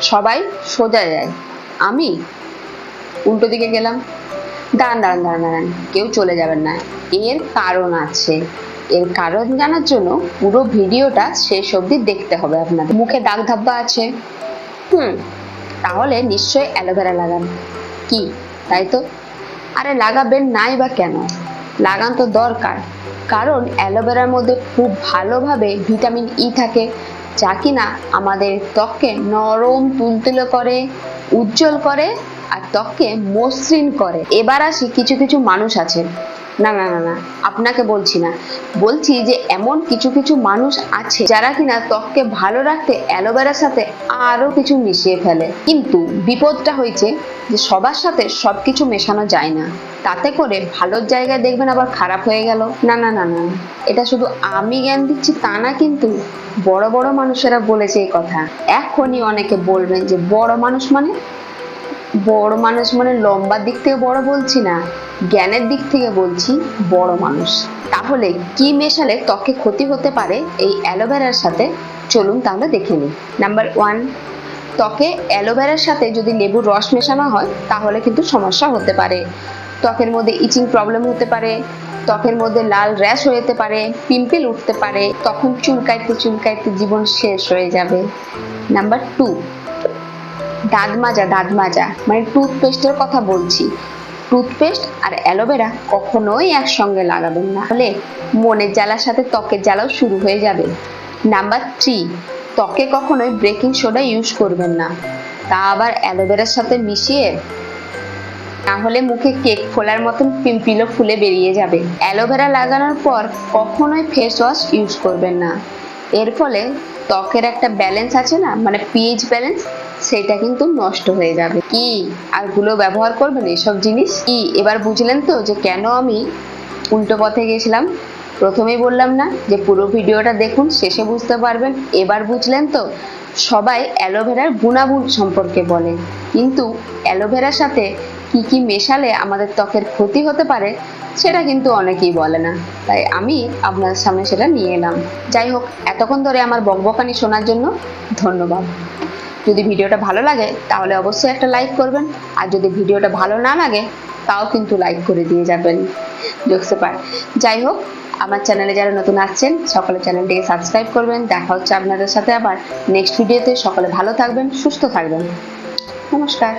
সবাই সোজা যায়। আমি উল্টো দিকে গেলাম। দাঁড়ান দাঁড়ান দাঁড়ান দাঁড়ান, কেউ চলে যাবেন না। এর কারণ আছে। এর কারণ জানার জন্য পুরো ভিডিওটা শেষ অবধি দেখতে হবে আপনাদের। মুখে দাগ ধাব্বা আছে। হুম, তাহলে নিশ্চয়ই অ্যালোভেরা লাগান। কি, তাই তো? আরে লাগাবেন নাই বা কেন? লাগান তো দরকার। কারণ অ্যালোভেরার মধ্যে খুব ভালোভাবে ভিটামিন ই থাকে। যা কিনা আমাদের ত্বককে নরম তুলতুলে করে, উজ্জ্বল করে আর ত্বককে মসৃণ করে। এবার আসি কিছু কিছু মানুষ আছে না না না না, আপনাকে বলছি না। বলছি যে এমন কিছু কিছু মানুষ আছে যারা কিনা ত্বককে ভালো রাখতে অ্যালোভেরার সাথে আরও কিছু মিশিয়ে ফেলে। কিন্তু বিপদটা হয়েছে যে সবার সাথে সবকিছু মেশানো যায় না। তাতে করে ভালোর জায়গায় দেখবেন আবার খারাপ হয়ে গেল। না না না না, এটা শুধু আমি জ্ঞান দিচ্ছি তা না, কিন্তু বড় বড় মানুষেরা বলেছে এই কথা। এখনই অনেকে বলবেন যে বড় মানুষ মানে বড় মানুষ মানে লম্বার দিক থেকে বড় বলছি না, জ্ঞানের দিক থেকে বলছি বড় মানুষ। তাহলে কি মেশালে ত্বকে ক্ষতি হতে পারে এই অ্যালোভেরার সাথে? চলুন তাহলে দেখে নিই। নাম্বার ওয়ান, ত্বকে অ্যালোভেরার সাথে যদি লেবুর রস মেশানো হয়, তাহলে কিন্তু সমস্যা হতে পারে। ত্বকের মধ্যে ইচিং প্রবলেম হতে পারে, ত্বকের মধ্যে লাল র্যাশ হয়ে যেতে পারে, পিম্পল উঠতে পারে, তখন চুলকাইতে চুলকাইতে জীবন শেষ হয়ে যাবে। নাম্বার টু দাঁত মাজা দাঁত মাজা মানে টুথপেস্টের কথা বলছি। টুথপেস্ট আর অ্যালোভেরা কখনোই একসঙ্গে লাগাবেন না। হলে মনের জ্বালার সাথে ত্বকের জ্বালাও শুরু হয়ে যাবে। নাম্বার থ্রি ত্বকে কখনোই ব্রেকিং সোডা ইউজ করবেন না। তা আবার অ্যালোভেরার সাথে মিশিয়ে, তাহলে মুখে কেক ফোলার মতন পিম্পিলও ফুলে বেরিয়ে যাবে। অ্যালোভেরা লাগানোর পর কখনোই ফেস ওয়াশ ইউজ করবেন না। এর ফলে ত্বকের একটা ব্যালেন্স আছে না? মানে পিএইচ ব্যালেন্স সেটা কিন্তু নষ্ট হয়ে যাবে। কি? আরগুলো ব্যবহার করবেন এসব জিনিস? কি? এবার বুঝলেন তো যে কেন আমি উল্টো পথে গেছিলাম? প্রথমেই বললাম না যে পুরো ভিডিওটা দেখুন, শেষে বুঝতে পারবেন। এবার বুঝলেন তো, সবাই অ্যালোভেরার গুণাগুণ সম্পর্কে বলে। কিন্তু অ্যালোভেরার সাথে কি কি মেশালে আমাদের ত্বকের ক্ষতি হতে পারে, সেটা কিন্তু অনেকেই বলে না। তাই আমি আপনার সামনে সেটা নিয়ে এলাম। যাই হোক, এতক্ষণ ধরে আমার বকবকানি শোনার জন্য ধন্যবাদ। যদি ভিডিওটা ভালো লাগে, তাহলে অবশ্যই একটা লাইক করবেন। আর যদি ভিডিওটা ভালো না লাগে, তাও কিন্তু লাইক করে দিয়ে যাবেন। দেখতে পার যাই হোক, আমার চ্যানেলে যারা নতুন আসছেন, সকলে চ্যানেলটিকে সাবস্ক্রাইব করবেন। দেখা হচ্ছে আপনাদের সাথে আবার নেক্সট ভিডিওতে সকলে ভালো থাকবেন, সুস্থ থাকবেন। নমস্কার।